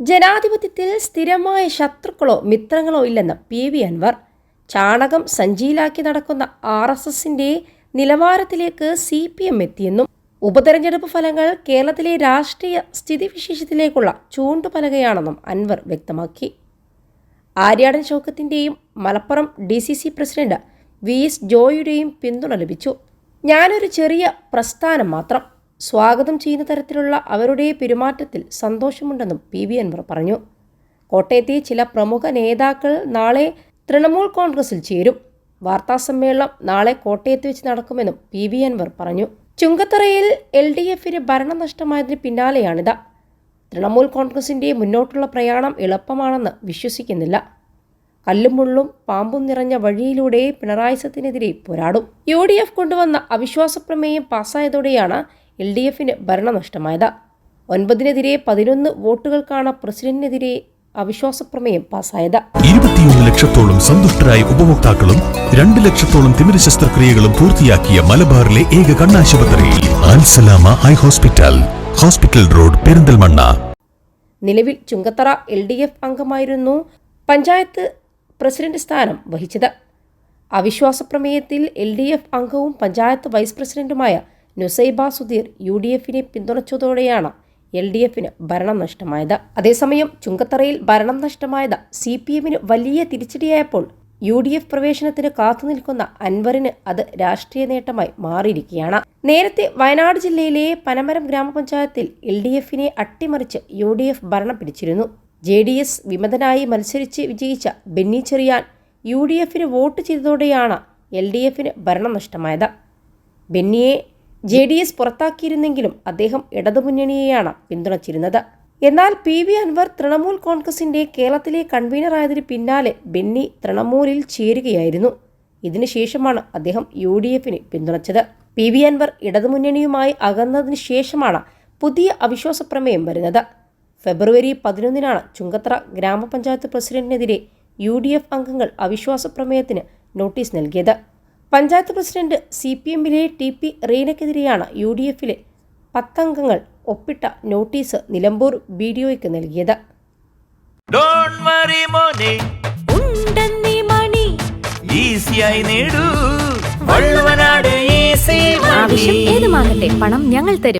ജനാധിപത്യത്തിൽ സ്ഥിരമായ ശത്രുക്കളോ മിത്രങ്ങളോ ഇല്ലെന്ന് പി വി അൻവർ. ചാണകം സഞ്ചിയിലാക്കി നടക്കുന്ന ആർ എസ് എസിന്റെ നിലവാരത്തിലേക്ക് സി പി എം എത്തിയെന്നും ഉപതെരഞ്ഞെടുപ്പ് ഫലങ്ങൾ കേരളത്തിലെ രാഷ്ട്രീയ സ്ഥിതിവിശേഷത്തിലേക്കുള്ള ചൂണ്ടുപലകയാണെന്നും അൻവർ വ്യക്തമാക്കി. Aryadan ഷൗക്കത്തിന്റെയും Malappuram D C C president V S ജോയുടെയും പിന്തുണ ലഭിച്ചു. ഞാനൊരു ചെറിയ പ്രസ്ഥാനം മാത്രം. സ്വാഗതം ചെയ്യുന്ന തരത്തിലുള്ള അവരുടെ പെരുമാറ്റത്തിൽ സന്തോഷമുണ്ടെന്നും പി വി അൻവർ പറഞ്ഞു. കോട്ടയത്തെ ചില പ്രമുഖ നേതാക്കൾ നാളെ തൃണമൂൽ കോൺഗ്രസിൽ ചേരും. വാർത്താസമ്മേളനം നാളെ കോട്ടയത്ത് വെച്ച് നടക്കുമെന്നും പി വി അൻവർ പറഞ്ഞു. ചുങ്കത്തറയിൽ എൽ ഡി എഫിന് ഭരണം നഷ്ടമായതിന് പിന്നാലെയാണിത്. തൃണമൂൽ കോൺഗ്രസിന്റെ മുന്നോട്ടുള്ള പ്രയാണം എളുപ്പമാണെന്ന് വിശ്വസിക്കുന്നില്ല. കല്ലും മുള്ളും പാമ്പും നിറഞ്ഞ വഴിയിലൂടെ പിണറായി സത്തിനെതിരെ പോരാടും. യു ഡി എഫ് കൊണ്ടുവന്ന അവിശ്വാസ പ്രമേയം പാസ്സായതോടെയാണ് എൽ ഡി എഫിന് ഭരണനഷ്ടമായത്. ഒൻപതിനെതിരെ പതിനൊന്ന് വോട്ടുകൾക്കാണ് പ്രസിഡന്റിനെതിരെ അവിശ്വാസ പ്രമേയം പാസ്സായത് ഇരുപത്തിയൊന്ന് ലക്ഷത്തോളം സന്തുഷ്ടരായ ഉപഭോക്താക്കളും രണ്ട് ലക്ഷത്തോളം തിമിര ശസ്ത്രക്രിയകളും പൂർത്തിയാക്കിയ മലബാറിലെ ഏക കണ്ണാശുപത്രി high hospital hospital road Perinthalmanna. നിലവിൽ ചുങ്കത്തറ എൽ ഡി എഫ് അംഗമായിരുന്നു പഞ്ചായത്ത് പ്രസിഡന്റ് സ്ഥാനം വഹിച്ചത്. അവിശ്വാസ പ്രമേയത്തിൽ എൽ ഡി എഫ് അംഗവും പഞ്ചായത്ത് വൈസ് പ്രസിഡന്റുമായ നുസൈബ സുധീർ യു ഡി എഫിനെ പിന്തുണച്ചതോടെയാണ് എൽ ഡി എഫിന് ഭരണം നഷ്ടമായത്. അതേസമയം ചുങ്കത്തറയിൽ ഭരണം നഷ്ടമായത് സി പി എമ്മിന് വലിയ തിരിച്ചടിയായപ്പോൾ യു ഡി എഫ് പ്രവേശനത്തിന് കാത്തുനിൽക്കുന്ന അൻവറിന് അത് രാഷ്ട്രീയ നേട്ടമായി മാറിയിരിക്കുകയാണ്. നേരത്തെ വയനാട് ജില്ലയിലെ പനമരം ഗ്രാമപഞ്ചായത്തിൽ എൽ ഡി എഫിനെ അട്ടിമറിച്ച് യു ഡി എഫ് ഭരണം പിടിച്ചിരുന്നു. ജെ ഡി എസ് വിമതനായി മത്സരിച്ച് വിജയിച്ച ബെന്നി ചെറിയാൻ യു ഡി എഫിന് വോട്ട് ചെയ്തതോടെയാണ് എൽ ഡി എഫിന് ഭരണം നഷ്ടമായത്. ബെന്നിയെ ജെ ഡി എസ് പുറത്താക്കിയിരുന്നെങ്കിലും അദ്ദേഹം ഇടതുമുന്നണിയെയാണ് പിന്തുണച്ചിരുന്നത്. എന്നാൽ പി വി അൻവർ തൃണമൂൽ കോൺഗ്രസിന്റെ കേരളത്തിലെ കൺവീനറായതിന് പിന്നാലെ ബെന്നി തൃണമൂലിൽ ചേരുകയായിരുന്നു. ഇതിനുശേഷമാണ് അദ്ദേഹം യു ഡി എഫിനെ പിന്തുണച്ചത്. പി വി അൻവർ ഇടതുമുന്നണിയുമായി അകന്നതിന് ശേഷമാണ് പുതിയ അവിശ്വാസ പ്രമേയം വരുന്നത്. ഫെബ്രുവരി പതിനൊന്നിനാണ് ചുങ്കത്ര ഗ്രാമപഞ്ചായത്ത് പ്രസിഡന്റിനെതിരെ യു ഡി എഫ് അംഗങ്ങൾ അവിശ്വാസ പ്രമേയത്തിന് നോട്ടീസ് നൽകിയത്. പഞ്ചായത്ത് പ്രസിഡന്റ് സി പി എമ്മിലെ ടി പി റീനയ്ക്കെതിരെയാണ് യു ഡി എഫിലെ പത്തംഗങ്ങൾ ഒപ്പിട്ട നോട്ടീസ് നിലമ്പൂർ ബി ഡി ഒയ്ക്ക് നൽകിയത്. ഡോൺ വറി മോനെ. ഉണ്ടെന്നീ മണി. ഈസിയായി നേടൂ. വള്ളുവനാട് ഈസി ആവശ്യം ഏതുമാകട്ടെ പണം ഞങ്ങൾ തരും.